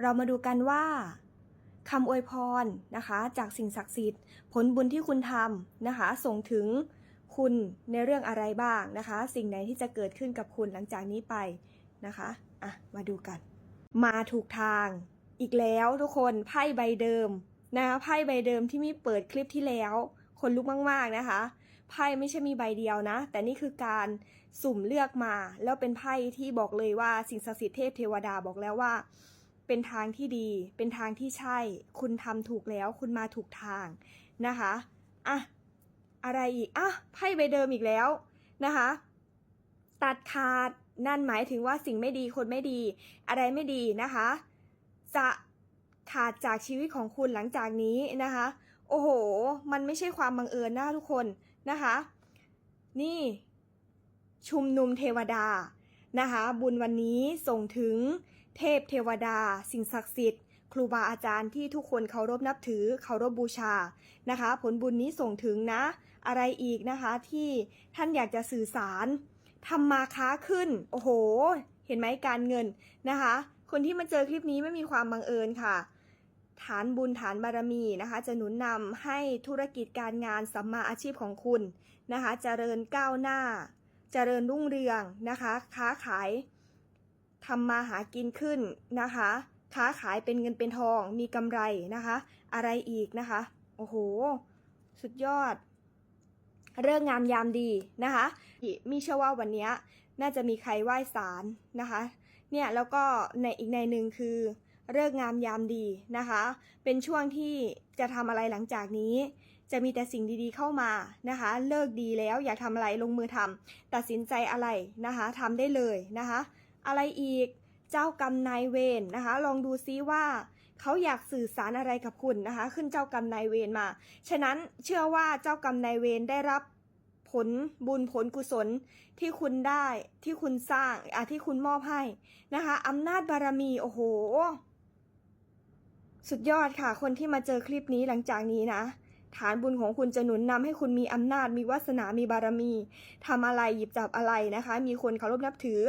เรามาดูกันว่าคำอวยพรนะคะ จากสิ่งศักดิ์สิทธิ์ ผลบุญที่คุณทำนะคะ ส่งถึงคุณในเรื่องอะไรบ้างนะคะ สิ่งไหนที่จะเกิดขึ้นกับคุณหลังจากนี้ไปนะคะอะมาดูกัน มาถูกทางอีกแล้วทุกคนไพ่ใบเดิมนะคะไพ่ใบเดิมที่มีเปิดคลิปที่แล้ว คนลุกมาก ๆนะคะไพ่ไม่ใช่มีใบเดียวนะ แต่นี่คือการสุ่มเลือกมา แล้วเป็นไพ่ที่บอกเลยว่าสิ่งศักดิ์สิทธิ์เทพเทวดาบอกแล้วว่า เป็นทางที่ดี เป็นทางที่ใช่ คุณทำถูกแล้ว คุณมาถูกทางนะคะอะอะไรอีกอะไพ่ใบเดิมอีกแล้วนะคะ ตัดขาดนั่นหมายถึงว่าสิ่งไม่ดีคนไม่ดี อะไรไม่ดีนะคะ จะขาดจากชีวิตของคุณหลังจากนี้นะคะ โอ้โห มันไม่ใช่ความบังเอิญนะทุกคนนะคะ นี่ ชุมนุมเทวดานะคะ บุญวันนี้ส่งถึง เทพเทวดา สิ่งศักดิ์สิทธิ์ ครูบาอาจารย์ที่ทุกคนเคารพนับถือเคารพบูชานะคะ ผลบุญนี้ส่งถึงนะ อะไรอีกนะคะที่ท่านอยากจะสื่อสารทำมาค้าขึ้น โอ้โห เห็นไหมการเงินนะคะ คนที่มาเจอคลิปนี้ไม่มีความบังเอิญค่ะ ฐานบุญฐานบารมีนะคะ จะหนุนนำให้ธุรกิจการงานสัมมาอาชีพของคุณนะคะจะเจริญก้าวหน้าจเจริญรุ่งเรืองนะคะ ค้าขาย ทำมาหากินขึ้นนะคะ ค้าขายเป็นเงินเป็นทอง มีกำไรนะคะ อะไรอีกนะคะ โอ้โห สุดยอด เรื่องงามยามดีนะคะ มีเชื่อว่าวันนี้น่าจะมีใครไหว้ศาลนะคะ เนี่ยแล้วก็ในอีกในหนึ่งคือเลิกษ์งามยามดีนะคะ เป็นช่วงที่จะทำอะไรหลังจากนี้ จะมีแต่สิ่งดีๆเข้ามานะคะ เลิกดีแล้วอยากทำอะไรลงมือทำตัดสินใจอะไรนะคะทำได้เลยนะคะ อะไรอีก เจ้ากรรมนายเวรนะคะ ลองดูซิว่าเขาอยากสื่อสารอะไรกับคุณนะคะ ขึ้นเจ้ากรรมนายเวรมา ฉะนั้นเชื่อว่าเจ้ากรรมนายเวรได้รับผลบุญผลกุศลที่คุณได้ที่คุณสร้างอะที่คุณมอบให้นะคะอำนาจบารมีโอ้โห สุดยอดค่ะ คนที่มาเจอคลิปนี้หลังจากนี้นะ ฐานบุญของคุณจะหนุนนำให้คุณมีอำนาจ มีวาสนา มีบารมีทำอะไรหยิบจับอะไรนะคะ มีคนเคารพนับถือ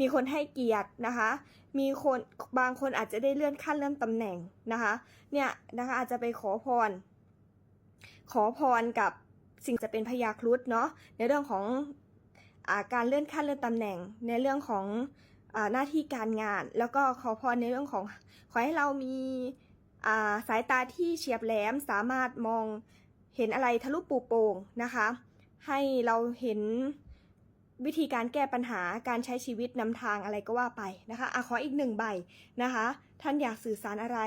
มีคนให้เกียรตินะคะ มีคนบางคนอาจจะได้เลื่อนขั้นเลื่อนตำแหน่งนะคะ เนี่ยนะคะอาจจะไปขอพร ขอพรกับสิ่งจะเป็นพยาครุฑเนาะในเรื่องของอาการเลื่อนขั้นเลื่อนตำแหน่งในเรื่องของอหน้าที่การงาน แล้วก็ขอพรในเรื่องของขอให้เรามี สายตาที่เฉียบแหลมสามารถมองเห็นอะไรทะลุปูโป่งนะคะ ให้เราเห็นวิธีการแก้ปัญหาการใช้ชีวิตนำทางอะไรก็ว่าไปนะคะอะขออีกหนึ่งใบนะคะ ท่านอยากสื่อสารอะไร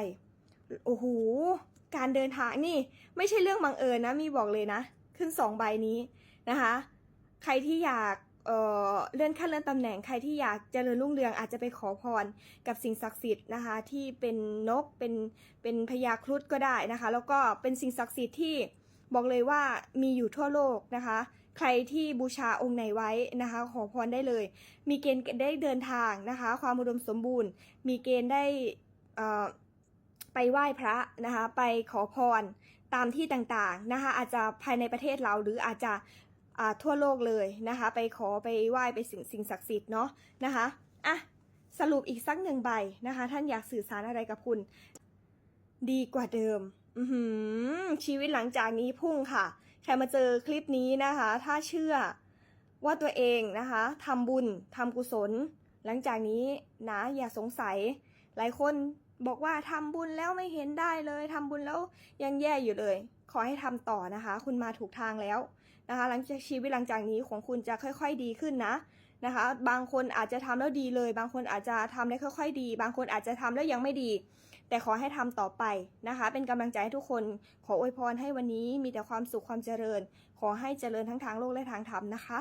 โอ้โห การเดินทางนี่ไม่ใช่เรื่องบังเอิญนะ มีบอกเลยนะ ขึ้นสองใบนี้นะคะ ใครที่อยาก เเลื่อนขั้นเลื่อนตำแหน่งใครที่อยากเจริญรุ่งเรืองอาจจะไปขอพรกับสิ่งศักดิ์สิทธิ์นะคะ ที่เป็นนกเป็นเป็นพญาครุฑก็ได้นะคะ แล้วก็เป็นสิ่งศักดิ์สิทธิ์ที่บอกเลยว่ามีอยู่ทั่วโลกนะคะ ใครที่บูชาองค์ไหนไว้นะคะ ขอพรได้เลย มีเกณฑ์ได้เดินทางนะคะ ความอุดมสมบูรณ์ มีเกณฑ์ได้ไปไหว้พระนะคะ ไปขอพรตามที่ต่างๆนะคะ อาจจะภายในประเทศเราหรืออาจจะ ทั่วโลกเลยนะคะ ไปขอไปไหว้ไปสิ่งสิ่งศักดิ์สิทธิ์เนาะนะคะอะสรุปอีกสักหนึ่งใบนะคะ ท่านอยากสื่อสารอะไรกับคุณ ดีกว่าเดิมอืชีวิตหลังจากนี้พุ่งค่ะ ใครมาเจอคลิปนี้นะคะ ถ้าเชื่อว่าตัวเองนะคะทำบุญทำกุศล หลังจากนี้นะอย่าสงสัยหลายคน บอกว่าทำบุญแล้วไม่เห็นได้เลยทำบุญแล้วยังแย่อยู่เลย ขอให้ทำต่อนะคะ คุณมาถูกทางแล้วนะคะ หลังจากชีวิตหลังจากนี้ของคุณจะค่อยๆดีขึ้นนะนะคะ บางคนอาจจะทำแล้วดีเลย บางคนอาจจะทำได้ค่อย ๆ ดี บางคนอาจจะทำแล้วยังไม่ดี แต่ขอให้ทำต่อไปนะคะ เป็นกำลังใจให้ทุกคนขออวยพรให้วันนี้มีแต่ความสุขความเจริญ ขอให้เจริญทั้งทางโลกและทางธรรมนะคะ